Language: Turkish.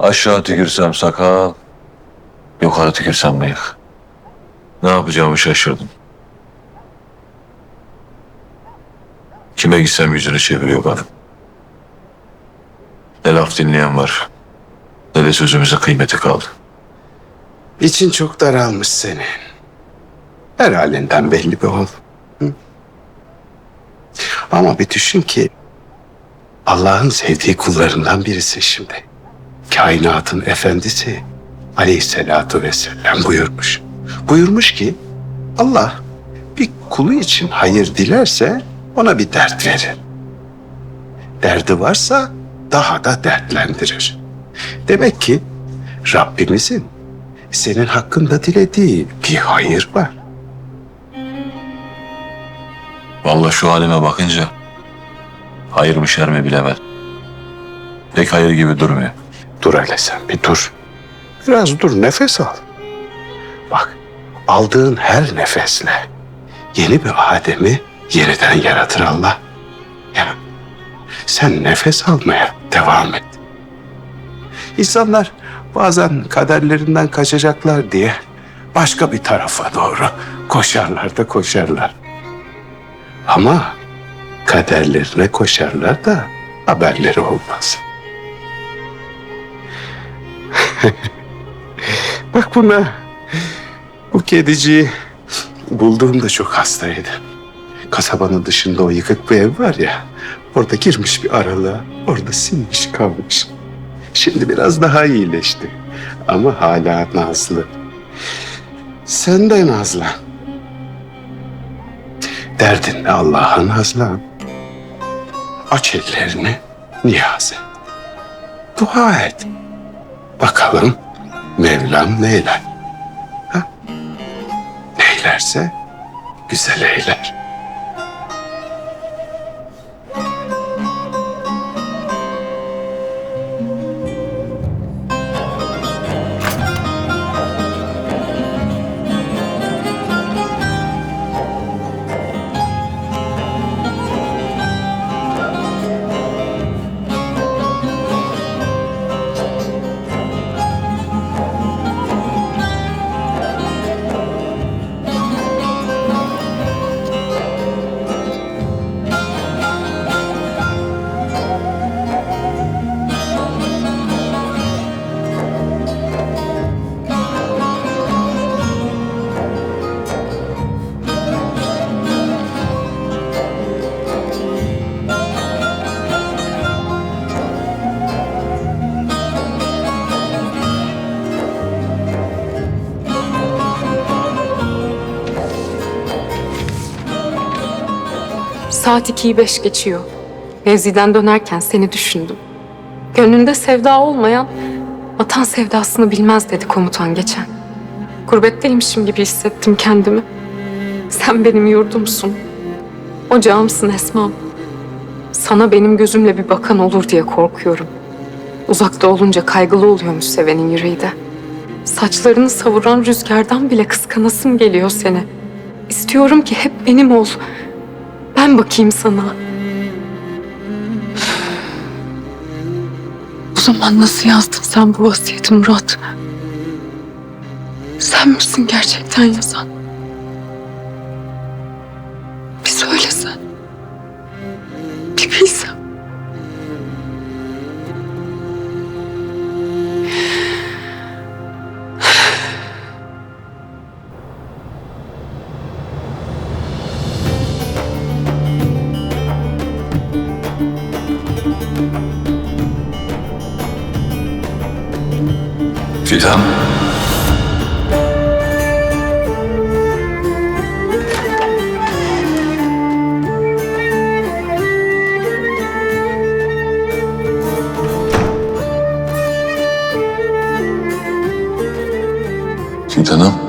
Aşağı tükürsem sakal, yukarı tükürsem bıyık. Ne yapacağımı şaşırdım. Kime gitsem yüzünü çeviriyor bana. Ne laf dinleyen var, ne de sözümüze kıymeti kaldı. İçin çok daralmış senin. Her halinden belli bir ol. Ama bir düşün ki Allah'ın sevdiği kullarından birisi şimdi. Kainatın efendisi aleyhissalatu vesselam buyurmuş. Buyurmuş ki Allah bir kulu için hayır dilerse ona bir dert verir. Derdi varsa daha da dertlendirir. Demek ki Rabbimizin senin hakkında dilediği bir hayır var. Vallahi şu halime bakınca hayır mı şer mi bilemem. Pek hayır gibi durmuyor. Dur hele sen bir dur. Biraz dur nefes al. Bak aldığın her nefesle yeni bir Adem'i yeniden yaratır Allah. Ya sen nefes almaya devam et. İnsanlar bazen kaderlerinden kaçacaklar diye başka bir tarafa doğru koşarlar da koşarlar. Ama kaderlerine koşarlar da haberleri olmaz. Bak buna. Bu kediciyi bulduğumda çok hastaydı. Kasabanın dışında o yıkık bir ev var ya. Orada girmiş bir aralığa. Orada sinmiş kalmış. Şimdi biraz daha iyileşti. Ama hala nazlı. Sen de nazlan. Derdinle Allah'a nazlan. Aç ellerini niyaz et. Dua et. Bakalım Mevlam neyler? Ha? Neylerse güzel eyler. Saat ikiyi beş geçiyor. Mevziden dönerken seni düşündüm. Gönlünde sevda olmayan vatan sevdasını bilmez dedi komutan geçen. Gurbetteymişim gibi hissettim kendimi. Sen benim yurdumsun. Ocağımsın Esma'm. Sana benim gözümle bir bakan olur diye korkuyorum. Uzakta olunca kaygılı oluyormuş sevenin yüreği de. Saçlarını savuran rüzgardan bile kıskanasım geliyor seni. İstiyorum ki hep benim ol. Ben bakayım sana. O zaman nasıl yazdın sen bu vasiyeti Murat? Sen misin gerçekten yazan? Fidan. Fidan'ım.